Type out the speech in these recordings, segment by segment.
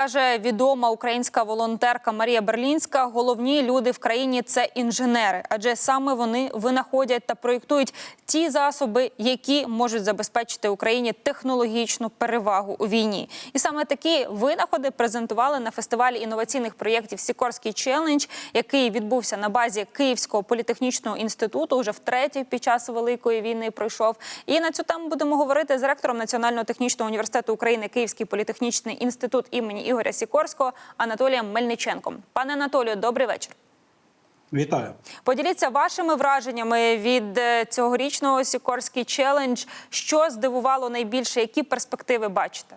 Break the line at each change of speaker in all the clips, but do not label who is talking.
Каже відома українська волонтерка Марія Берлінська. Головні люди в країні це інженери, адже саме вони винаходять та проєктують ті засоби, які можуть забезпечити Україні технологічну перевагу у війні. І саме такі винаходи презентували на фестивалі інноваційних проєктів Сікорський челендж, який відбувся на базі Київського політехнічного інституту. Уже втретє під час великої війни пройшов. І на цю тему будемо говорити з ректором Національного технічного університету України Київський політехнічний інститут імені Ігоря Сікорського Анатолієм Мельниченком. Пане Анатолію, добрий вечір.
Вітаю.
Поділіться вашими враженнями від е, цьогорічного Сікорський челендж. Що здивувало найбільше? Які перспективи бачите?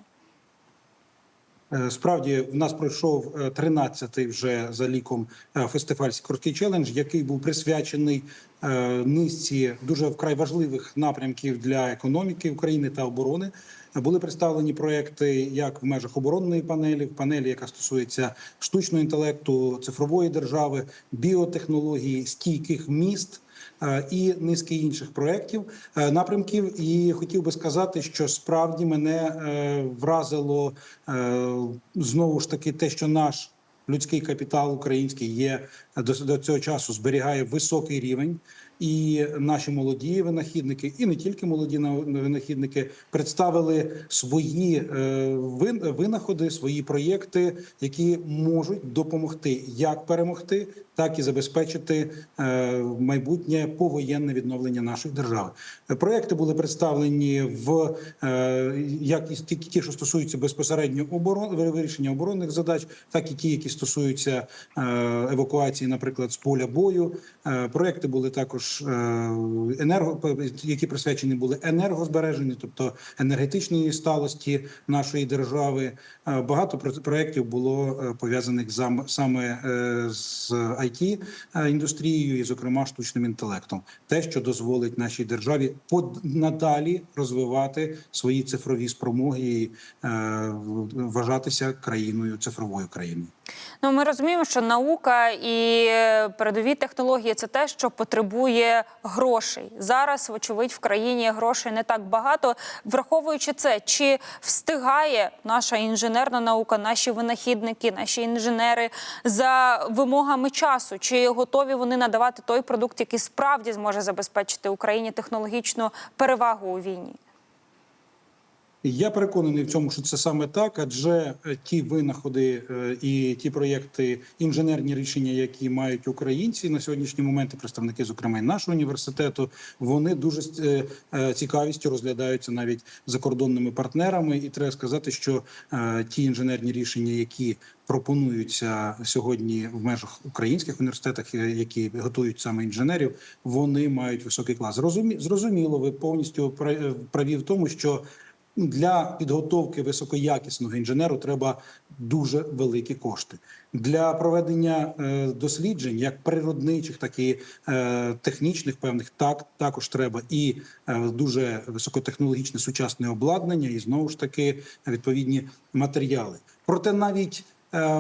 Е, Справді в нас пройшов е, 13-й вже за ліком е, фестиваль Сікорський челендж, який був присвячений е, низці дуже вкрай важливих напрямків для економіки України та оборони. Були представлені проекти як в межах оборонної панелі, в панелі, яка стосується штучного інтелекту, цифрової держави, біотехнології, стійких міст. е, І низки інших проєктів, е, напрямків, і хотів би сказати, що справді мене е, вразило знову ж таки те, що наш людський капітал український є до цього часу зберігає високий рівень. І наші молоді винахідники, і не тільки молоді на- винахідники, представили свої е, винаходи, свої проєкти, які можуть допомогти як перемогти, так і забезпечити е, майбутнє повоєнне відновлення нашої держави. Проєкти були представлені в е, як і ті, що стосуються безпосередньо оборон вирішення оборонних задач, так і ті, які стосуються евакуації, наприклад, з поля бою. Проєкти були також е, енерго, які присвячені були енергозбереженню, тобто енергетичної сталості нашої держави. Е, Багато про- проєктів було е, пов'язаних саме з it індустрією, і, зокрема, штучним інтелектом, те, що дозволить нашій державі надалі розвивати свої цифрові спромоги і вважатися країною цифровою країною.
Ну, ми розуміємо, що наука і передові технології це те, що потребує грошей. Зараз, вочевидь, в країні грошей не так багато. Враховуючи це, чи встигає наша інженерна наука, наші винахідники, наші інженери за вимогами часу, чи готові вони надавати той продукт, який справді зможе забезпечити Україні технологічну перевагу у війні?
Я переконаний в цьому, що це саме так, адже е, ті винаходи е, і ті проєкти, інженерні рішення, які мають українці на сьогоднішній момент, і представники, зокрема, і нашого університету, вони дуже е, цікавістю розглядаються навіть закордонними партнерами. І треба сказати, що ті інженерні рішення, які пропонуються сьогодні в межах українських університетах, які готують саме інженерів, вони мають високий клас. Зрозумі- Зрозуміло, ви повністю пра- праві в тому, що для підготовки високоякісного інженеру треба дуже великі кошти для проведення е, досліджень, як природничих, так і е, технічних певних. Так також треба і е, дуже високотехнологічне сучасне обладнання, і знову ж таки відповідні матеріали. Проте навіть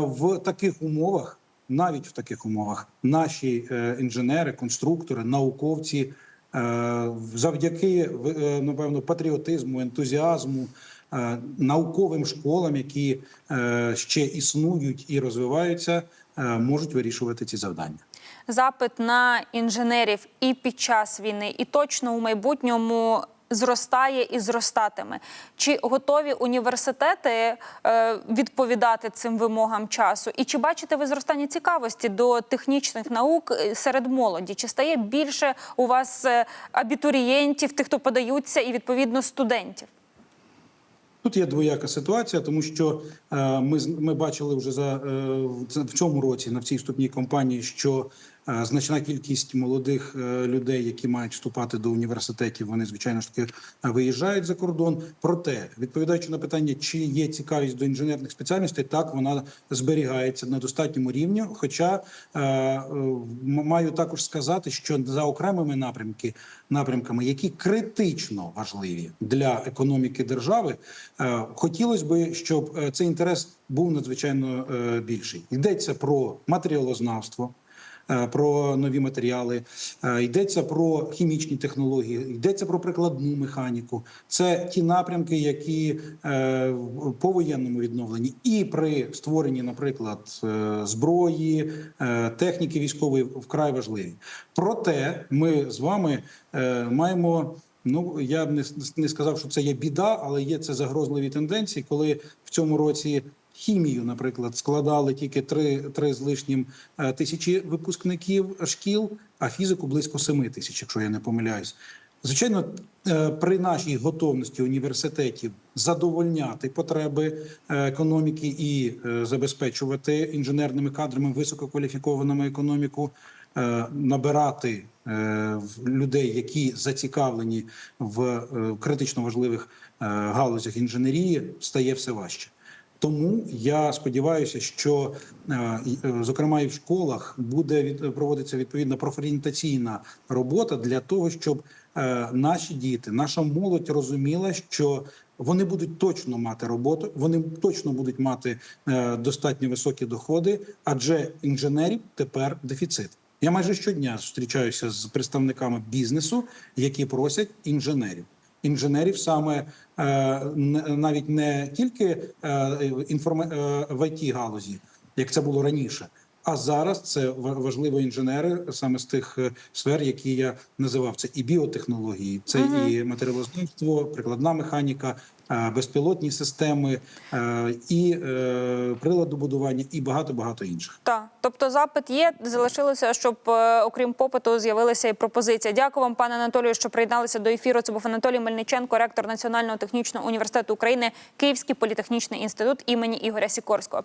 в таких умовах, навіть в таких умовах, наші інженери, конструктори, науковці. Е, Завдяки е, напевно патріотизму, ентузіазму, е, науковим школам, які ще існують і розвиваються, можуть вирішувати ці завдання.
запит на інженерів і під час війни, і точно у майбутньому зростає і зростатиме. Чи готові університети е, відповідати цим вимогам часу? І чи бачите ви зростання цікавості до технічних наук е, серед молоді? Чи стає більше у вас е, абітурієнтів, тих, хто подаються, і відповідно студентів?
Тут є двояка ситуація, тому що е, ми ми бачили вже за е, в цьому році на цій вступній кампанії, що значна кількість молодих е, людей, які мають вступати до університетів, вони звичайно ж таки е, виїжджають за кордон. Проте, відповідаючи на питання, чи є цікавість до інженерних спеціальностей, так вона зберігається на достатньому рівні. Хоча е, е, маю також сказати, що за окремими напрямки напрямками, які критично важливі для економіки держави, е, хотілося би, щоб е, цей інтерес був надзвичайно е, більший. Йдеться про матеріалознавство. Е, про нові матеріали, е, йдеться про хімічні технології, йдеться про прикладну механіку. Це ті напрямки, які е, в повоєнному відновленні і при створенні, наприклад, зброї, техніки військової вкрай важливі. Проте ми з вами маємо. Ну я б не сказав, що це є біда, але є це загрозливі тенденції, коли в цьому році хімію, наприклад, складали тільки три, три з лишнім е, тисячі випускників шкіл, а фізику близько семи тисяч, якщо я не помиляюсь. Звичайно, е, при нашій готовності університетів задовольняти потреби е, економіки і забезпечувати інженерними кадрами висококваліфікованими економіку, набирати людей, які зацікавлені в критично важливих галузях інженерії, стає все важче. Тому я сподіваюся, що е, е, зокрема і в школах буде від відповідна профорієнтаційна робота для того, щоб е, наші діти, наша молодь розуміла, що вони будуть точно мати роботу, вони точно будуть мати достатньо високі доходи, адже інженерів тепер дефіцит. Я майже щодня зустрічаюся з представниками бізнесу, які просять інженерів інженерів саме е, навіть не тільки е, е, в іт галузі, як це було раніше. А зараз це ва- важливо інженери саме з тих е, сфер, які я називав. Це і біотехнології, це і матеріалознавство, прикладна механіка, е, безпілотні системи, е, і приладобудування, і багато багато інших.
Так, тобто запит є. Залишилося, щоб окрім попиту з'явилися і пропозиція. Дякую вам, пане Анатолію, що приєдналися до ефіру. Це був Анатолій Мельниченко, ректор Національного технічного університету України, Київський політехнічний інститут імені Ігоря Сікорського.